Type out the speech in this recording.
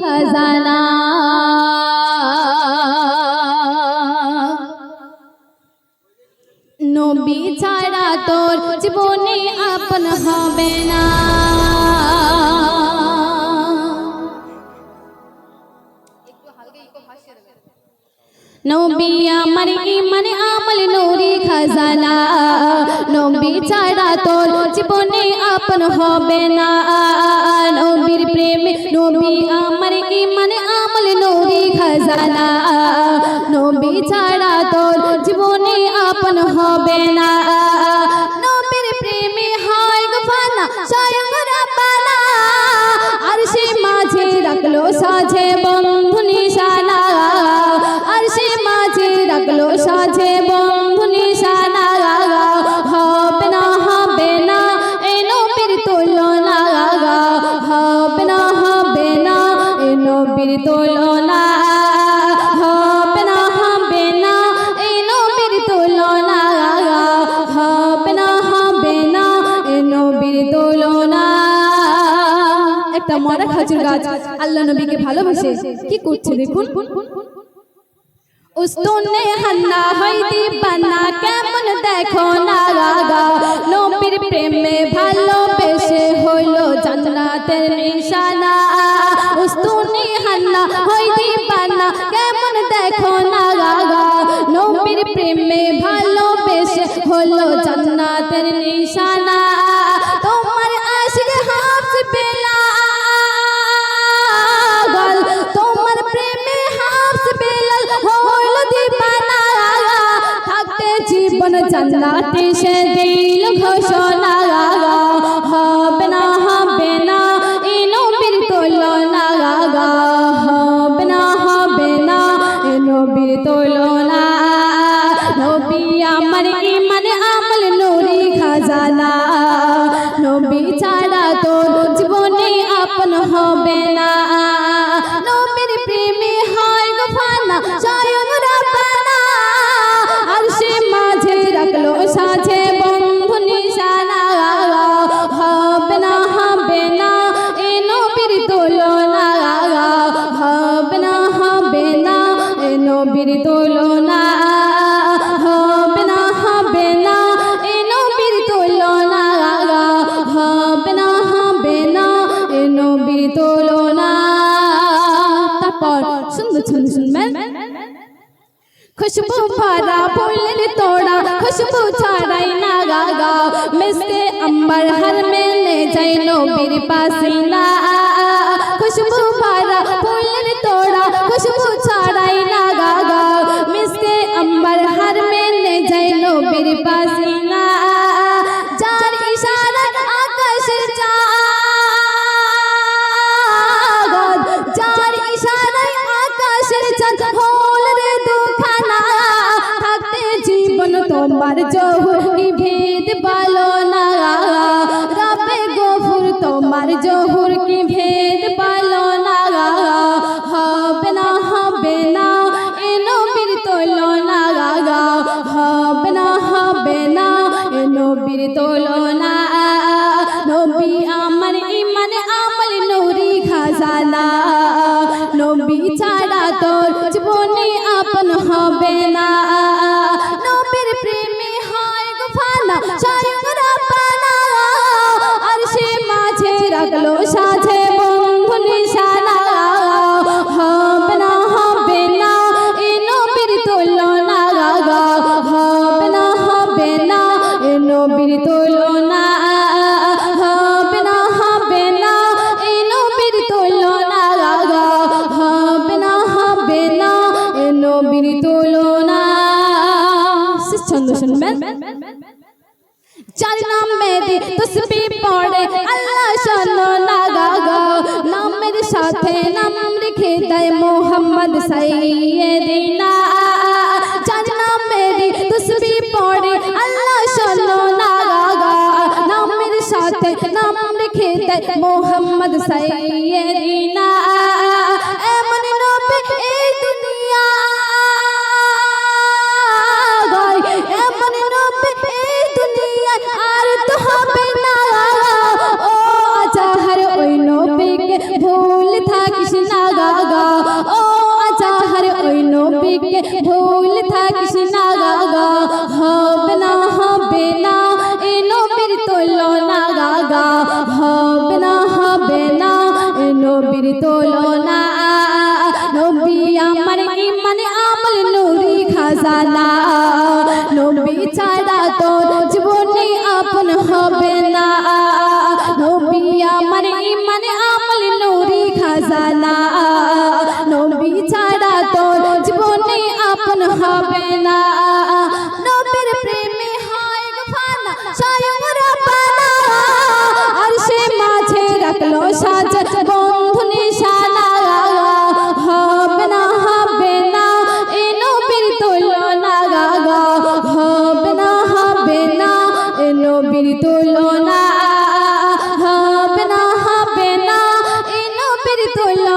খাজানা নবী ছাড়া তোর জীবনে আপন হবে না। নবী আমার ইমান আমল নুরি খাজানা। নবী ছাড়া তোর জীবনে আপন হবে না। নবীর প্রেমে নবী আমার ইমান আমল নুরি খাজানা। নবী ছাড়া তোর জীবনে আপন হবে না। একটা মরা খাজুর গাছ। আল্লাহ নবীকে ভালোবাসে। কি করছে দেখুন। উস্তনে হান্না হইতি বানা কেমন দেখো না রাগা নবীর প্রেমে ভালোবেসে হইল জান্নাতের নিশানা। জান্নাতে সে দিল ঘোষণা হবে না হবে না এই নবীর তুলনা হবে না হবে না এই নবীর তুলনা। নবী আমার ইমান আমল নুরি খাজানা। নবী ছাড়া তোর জীবনে আপন হবে না। खुशबू भरा फूल तोड़ा, खुशबू छाई ना गागा। मिस्ते अंबर हर में ले जैनो मेरे पास ना खुशबू भरा फूल तोड़ा, खुशबू छाई ना गागा। मिस्ते अंबर हर में ले जैनो मेरे पास ना রেখে দেয় মোহাম্মদ সাইয়েদিনা চার নাম মেরে তসবি পড়ে আল্লাহ শোনো না গাগা নামের সাথে নাম রেখে দেয় মোহাম্মদ সাইয়েদিনা নবীকে ভুল থাকিস না গা গা। হবে না হবে না এ নবীর তুলনা গা গা। হবে না হবে না এ নবীর তুলনা নবী আমার ইমান আমল নুরি খাজানা। নবী ছাড়া তোর জীবনে আপন হবে নবীর